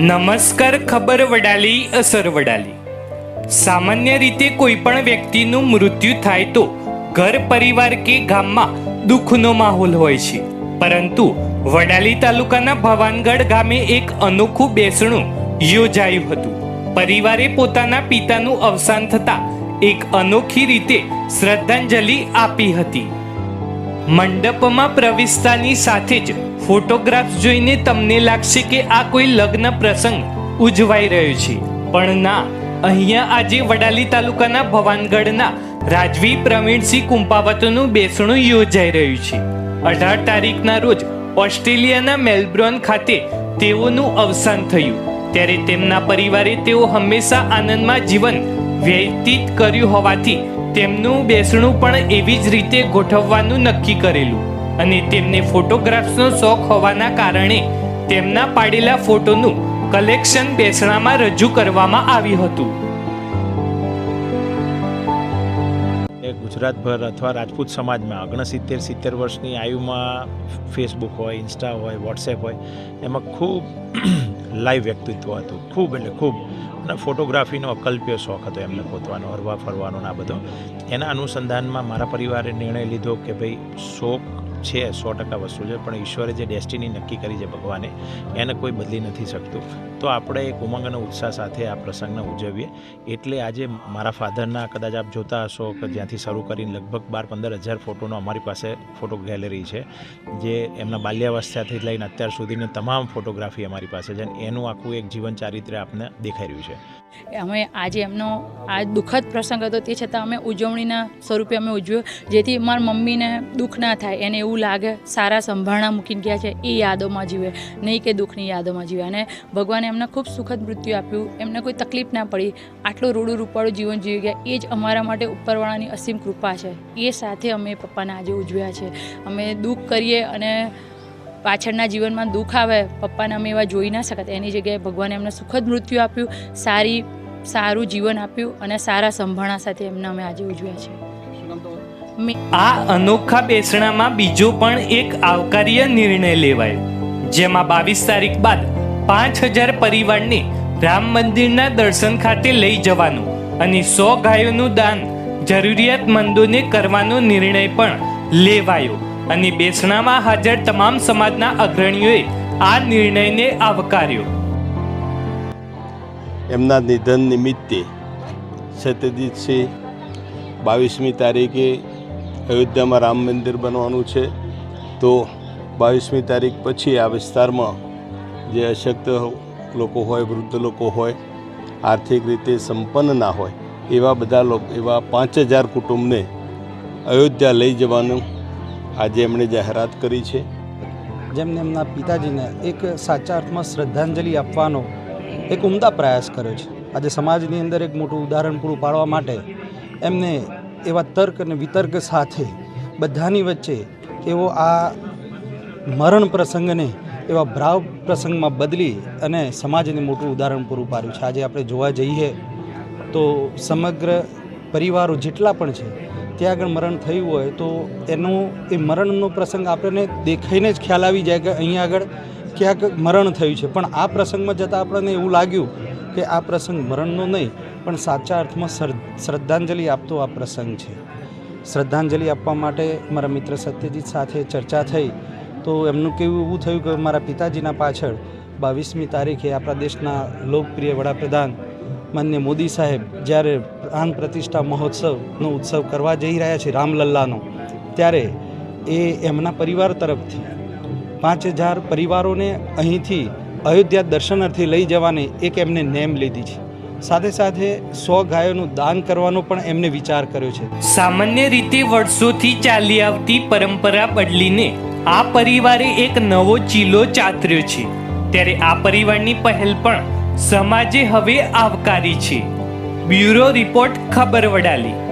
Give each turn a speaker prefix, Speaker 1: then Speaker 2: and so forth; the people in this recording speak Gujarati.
Speaker 1: નમસ્કાર ખબર વડાલી, અસર વડાલી. સામાન્ય રીતે કોઈ પણ વ્યક્તિનું મૃત્યુ થાય તો ઘર પરિવાર કે ગામમાં દુઃખનો માહોલ હોય છે. પરંતુ વડાલી તાલુકાના ભવાનગઢ ગામે એક અનોખું બેસણું યોજાયું હતું. પરિવારે પોતાના પિતાનું અવસાન થતાં એક અનોખી રીતે શ્રદ્ધાંજલિ આપી હતી. મંડપમાં પ્રવેશતાની સાથે જ ફોટોગ્રાફ્સ જોઈને તમને લાગશે કે આ કોઈ લગ્ન પ્રસંગ ઉજવાઈ રહ્યો છે. પણ ના, અહીંયા આજે વડાલી તાલુકાના ભવાનગઢના રાજવી પ્રવીણસિંહ કુંપાવતનું બેસણું યોજાઈ રહ્યું છે. અઢાર તારીખના રોજ ઓસ્ટ્રેલિયાના મેલબ્રોન ખાતે તેઓનું અવસાન થયું. ત્યારે તેમના પરિવારે તેઓ હંમેશા આનંદમાં જીવન વ્યતીત કર્યું હોવાથી તેમનું બેસણું પણ એવી જ રીતે ગોઠવવાનું નક્કી કરેલું. અને તેમને ફોટોગ્રાફ્સનો શોખ હોવાના કારણે તેમના પાડેલા ફોટોનું કલેક્શન બેસણામાં રજૂ કરવામાં આવ્યું હતું.
Speaker 2: ગુજરાતભર અથવા રાજપૂત સમાજમાં ઓગણસિત્તેર, સિત્તેર વર્ષની આયુમાં ફેસબુક હોય, ઇન્સ્ટા હોય, વોટ્સએપ હોય, એમાં ખૂબ લાઈવ વ્યક્તિત્વ હતું. ખૂબ એટલે ખૂબ અને ફોટોગ્રાફીનો અકલ્પ્ય શોખ હતો એમને પોતવાનો હરવા ફરવાનો આ બધો. એના અનુસંધાનમાં મારા પરિવારે નિર્ણય લીધો કે ભાઈ શોખ છે, સો ટકા વસ્તુ છે, પણ ઈશ્વરે જે ડેસ્ટિની નક્કી કરી છે ભગવાને, એને કોઈ બદલી નથી શકતું. તો આપણે એક ઉમંગ અને ઉત્સાહ સાથે આ પ્રસંગને ઉજવીએ. એટલે આજે મારા ફાધરના કદાચ આપ જોતા હશો કે જ્યાંથી શરૂ કરીને લગભગ બાર પંદર હજાર ફોટોનો અમારી પાસે ફોટો ગેલેરી છે, જે એમના બાલ્યાવસ્થાથી લઈને અત્યાર સુધીની તમામ ફોટોગ્રાફી અમારી પાસે છે એનું આખું એક જીવન ચારિત્ર્ય આપને દેખાઈ રહ્યું છે.
Speaker 3: અમે આજે એમનો આ દુઃખદ પ્રસંગ હતો, તે છતાં અમે ઉજવણીના સ્વરૂપે અમે ઉજવ્યો, જેથી મારી મમ્મીને દુઃખ ના થાય. એને એવું લાગે, સારા સંભાળણા મૂકીને ગયા છે, એ યાદોમાં જીવે. નહીં કે દુઃખની યાદોમાં જીવે. અને ભગવાને એમને ખૂબ સુખદ મૃત્યુ આપ્યું. એમને કોઈ તકલીફ ના પડી. આટલું રૂડું રૂપાળું જીવન જીવી ગયા. એ જ અમારા માટે ઉપરવાળાની અસીમ કૃપા છે. એ સાથે અમે પપ્પાને આજે ઉજવ્યા છે. અમે દુઃખ કરીએ અને પાછળના જીવનમાં દુઃખ આવે, પપ્પાને અમે એવા જોઈ ના શકત. એની જગ્યાએ ભગવાને એમને સુખદ મૃત્યુ આપ્યું, સારી, સારું જીવન આપ્યું અને સારા સંભાળણા સાથે એમને અમે આજે ઉજવ્યા છે.
Speaker 1: આ અનોખા બેસણામાં બીજો પણ એક આવકાર્ય નિર્ણય લેવાયો, જેમાં બાવીસ તારીખ બાદ પાંચ હજાર પરિવારને રામ મંદિરના દર્શન ખાતે લઈ જવાનું અને સો ગાયોનું દાન જરૂરિયાતમંદોને કરવાનો નિર્ણય પણ લેવાયો. અને બેસણામાં હાજર તમામ સમાજના અગ્રણીઓએ આ નિર્ણયને આવકાર્યો.
Speaker 4: એમના નિધન નિમિત્તે સત્યજીતસિંહ બાવીસમી તારીખે અયોધ્યામાં રામ મંદિર બનવાનું છે. તો બાવીસમી તારીખ પછી આ વિસ્તારમાં જે અશક્ત લોકો હોય, વૃદ્ધ લોકો હોય, આર્થિક રીતે સંપન્ન ના હોય, એવા બધા લોકો, એવા પાંચ હજાર કુટુંબને અયોધ્યા લઈ જવાનું આજે એમણે જાહેરાત કરી છે.
Speaker 5: જેમને એમના પિતાજીને એક સાચા અર્થમાં શ્રદ્ધાંજલિ આપવાનો એક ઉમદા પ્રયાસ કર્યો છે. આજે સમાજની અંદર એક મોટું ઉદાહરણ પૂરું પાડવા માટે એમને એવા તર્ક અને વિતર્ક સાથે બધાની વચ્ચે એવો આ મરણ પ્રસંગને એવા ભ્રાવ પ્રસંગમાં બદલી અને સમાજને મોટું ઉદાહરણ પૂરું પાડ્યું છે. આજે આપણે જોવા જઈએ તો સમગ્ર પરિવારો જેટલા પણ છે, ત્યાં આગળ મરણ થયું હોય તો એનું, એ મરણનો પ્રસંગ આપણને દેખાઈને જ ખ્યાલ આવી જાય કે અહીંયા આગળ ક્યાંક મરણ થયું છે. પણ આ પ્રસંગમાં જતાં આપણને એવું લાગ્યું કે આ પ્રસંગ મરણનો નહીં, પણ સાચા અર્થમાં શ્રદ્ધાંજલિ આપતો આ પ્રસંગ છે. શ્રદ્ધાંજલિ આપવા માટે મારા મિત્ર સત્યજીત સાથે ચર્ચા થઈ. તો એમનું કેવું એવું થયું કે મારા પિતાજીના પાછળ બાવીસમી તારીખે આપણા દેશના લોકપ્રિય વડાપ્રધાન માન્ય મોદી સાહેબ જ્યારે પ્રાણ પ્રતિષ્ઠા મહોત્સવનો ઉત્સવ કરવા જઈ રહ્યા છે રામલલ્લાનો, ત્યારે એ એમના પરિવાર તરફથી પાંચ હજાર પરિવારોને અહીંથી અયોધ્યા દર્શનાર્થી લઈ જવાની એક એમને નેમ લીધી છે. સાથે સાથે સો ગાયોનું દાન કરવાનો પણ એમને વિચાર કર્યો છે.
Speaker 1: સામાન્ય રીતે વર્ષોથી ચાલી આવતી પરંપરા બદલીને આ પરિવારે એક નવો ચીલો ચાતર્યો છે. ત્યારે આ પરિવારની પહેલ પણ સમાજે હવે આવકારી છે. બ્યુરો રિપોર્ટ ખબર વડાલી.